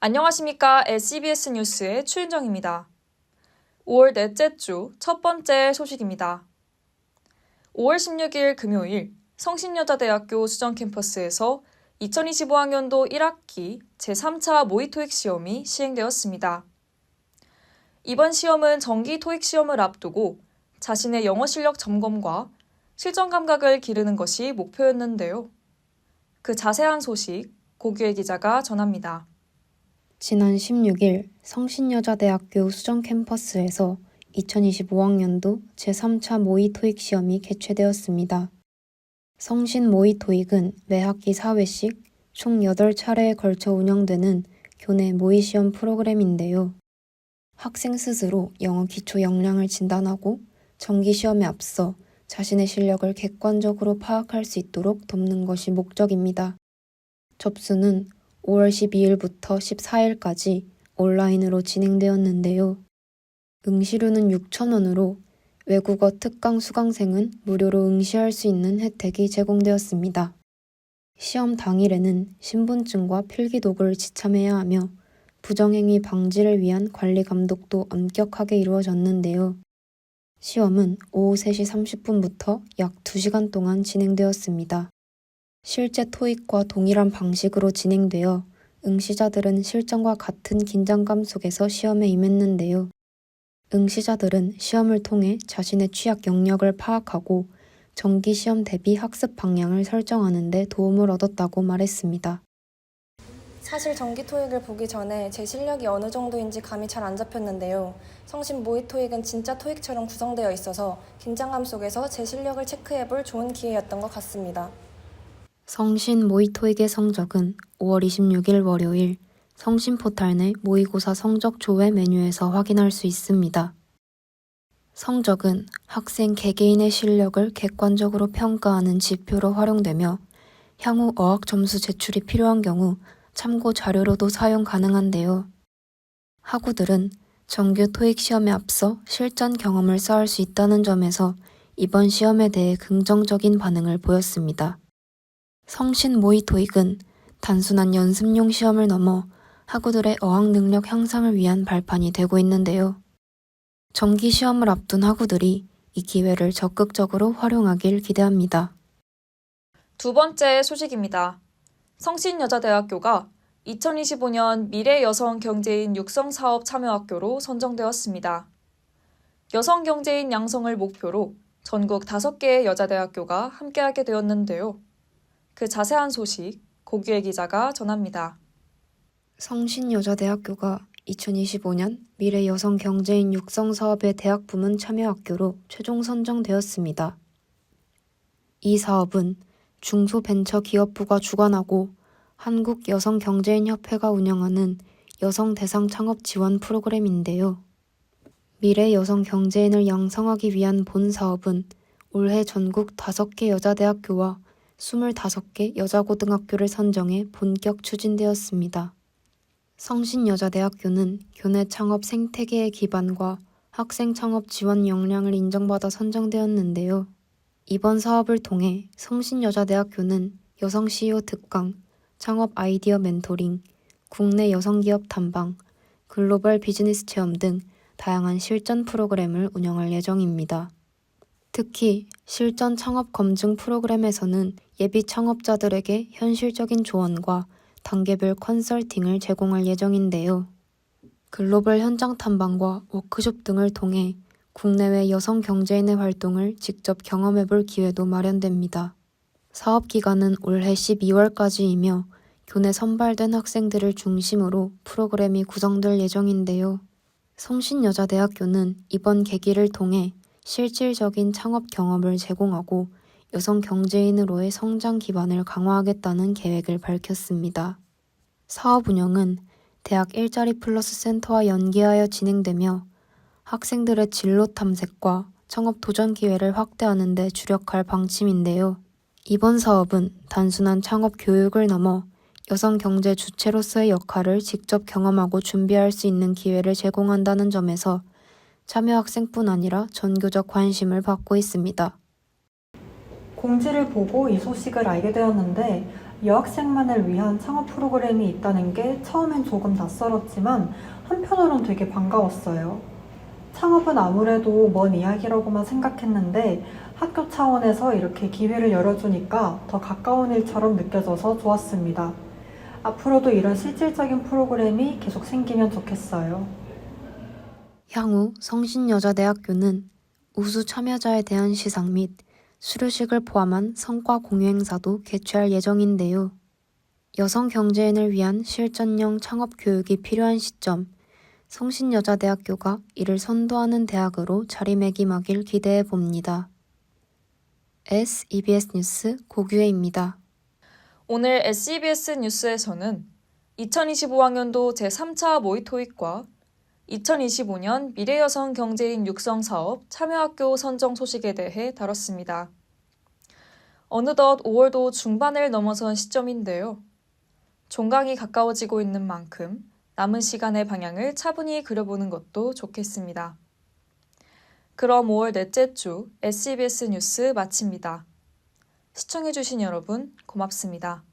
안녕하십니까. SCBS 뉴스의 최윤정입니다. 5월 넷째 주 첫 번째 소식입니다. 5월 16일 금요일 성신여자대학교 수정 캠퍼스에서 2025학년도 1학기 제3차 모의 토익 시험이 시행되었습니다. 이번 시험은 정기 토익 시험을 앞두고 자신의 영어 실력 점검과 실전 감각을 기르는 것이 목표였는데요. 그 자세한 소식 고규혜 기자가 전합니다. 지난 16일 성신여자대학교 수정 캠퍼스에서 2025학년도 제3차 모의 토익 시험이 개최되었습니다. 성신 모의 토익은 매 학기 4회씩 총 8차례에 걸쳐 운영되는 교내 모의 시험 프로그램인데요. 학생 스스로 영어 기초 역량을 진단하고 정기 시험에 앞서 자신의 실력을 객관적으로 파악할 수 있도록 돕는 것이 목적입니다. 접수는 5월 12일부터 14일까지 온라인으로 진행되었는데요. 응시료는 6,000원으로 외국어 특강 수강생은 무료로 응시할 수 있는 혜택이 제공되었습니다. 시험 당일에는 신분증과 필기독을 지참해야 하며 부정행위 방지를 위한 관리 감독도 엄격하게 이루어졌는데요. 시험은 오후 3시 30분부터 약 2시간 동안 진행되었습니다. 실제 토익과 동일한 방식으로 진행되어 응시자들은 실전과 같은 긴장감 속에서 시험에 임했는데요. 응시자들은 시험을 통해 자신의 취약 영역을 파악하고 정기 시험 대비 학습 방향을 설정하는 데 도움을 얻었다고 말했습니다. 사실 정기 토익을 보기 전에 제 실력이 어느 정도인지 감이 잘 안 잡혔는데요. 성신 모의 토익은 진짜 토익처럼 구성되어 있어서 긴장감 속에서 제 실력을 체크해 볼 좋은 기회였던 것 같습니다. 성신 모의토익의 성적은 5월 26일 월요일 성신 포탈 내 모의고사 성적 조회 메뉴에서 확인할 수 있습니다. 성적은 학생 개개인의 실력을 객관적으로 평가하는 지표로 활용되며 향후 어학 점수 제출이 필요한 경우 참고 자료로도 사용 가능한데요. 학우들은 정규 토익 시험에 앞서 실전 경험을 쌓을 수 있다는 점에서 이번 시험에 대해 긍정적인 반응을 보였습니다. 성신 모의 토익은 단순한 연습용 시험을 넘어 학우들의 어학 능력 향상을 위한 발판이 되고 있는데요. 정기 시험을 앞둔 학우들이 이 기회를 적극적으로 활용하길 기대합니다. 두 번째 소식입니다. 성신여자대학교가 2025년 미래 여성 경제인 육성 사업 참여학교로 선정되었습니다. 여성 경제인 양성을 목표로 전국 5개의 여자대학교가 함께하게 되었는데요. 그 자세한 소식 고규혜 기자가 전합니다. 성신여자대학교가 2025년 미래 여성 경제인 육성 사업의 대학 부문 참여 학교로 최종 선정되었습니다. 이 사업은 중소벤처기업부가 주관하고 한국여성경제인협회가 운영하는 여성 대상 창업 지원 프로그램인데요. 미래 여성 경제인을 양성하기 위한 본 사업은 올해 전국 5개 여자대학교와 25개 여자고등학교를 선정해 본격 추진되었습니다. 성신여자대학교는 교내 창업 생태계의 기반과 학생 창업 지원 역량을 인정받아 선정되었는데요. 이번 사업을 통해 성신여자대학교는 여성 CEO 특강, 창업 아이디어 멘토링, 국내 여성기업 탐방, 글로벌 비즈니스 체험 등 다양한 실전 프로그램을 운영할 예정입니다. 특히 실전 창업 검증 프로그램에서는 예비 창업자들에게 현실적인 조언과 단계별 컨설팅을 제공할 예정인데요. 글로벌 현장 탐방과 워크숍 등을 통해 국내외 여성 경제인의 활동을 직접 경험해 볼 기회도 마련됩니다. 사업 기간은 올해 12월까지이며 교내 선발된 학생들을 중심으로 프로그램이 구성될 예정인데요. 성신여자대학교는 이번 계기를 통해 실질적인 창업 경험을 제공하고 여성 경제인으로의 성장 기반을 강화하겠다는 계획을 밝혔습니다. 사업 운영은 대학 일자리 플러스 센터와 연계하여 진행되며 학생들의 진로 탐색과 창업 도전 기회를 확대하는 데 주력할 방침인데요. 이번 사업은 단순한 창업 교육을 넘어 여성 경제 주체로서의 역할을 직접 경험하고 준비할 수 있는 기회를 제공한다는 점에서 참여 학생뿐 아니라 전교적 관심을 받고 있습니다. 공지를 보고 이 소식을 알게 되었는데 여학생만을 위한 창업 프로그램이 있다는 게 처음엔 조금 낯설었지만 한편으론 되게 반가웠어요. 창업은 아무래도 먼 이야기라고만 생각했는데 학교 차원에서 이렇게 기회를 열어주니까 더 가까운 일처럼 느껴져서 좋았습니다. 앞으로도 이런 실질적인 프로그램이 계속 생기면 좋겠어요. 향후 성신여자대학교는 우수 참여자에 대한 시상 및 수료식을 포함한 성과 공유 행사도 개최할 예정인데요. 여성 경제인을 위한 실전형 창업 교육이 필요한 시점, 성신여자대학교가 이를 선도하는 대학으로 자리매김하길 기대해 봅니다. S EBS 뉴스 고규혜입니다. 오늘 SEBS 뉴스에서는 2025학년도 제3차 모의토익과 2025년 미래여성 경제인 육성 사업 참여학교 선정 소식에 대해 다뤘습니다. 어느덧 5월도 중반을 넘어선 시점인데요. 종강이 가까워지고 있는 만큼 남은 시간의 방향을 차분히 그려보는 것도 좋겠습니다. 그럼 5월 넷째 주 SEBS 뉴스 마칩니다. 시청해주신 여러분 고맙습니다.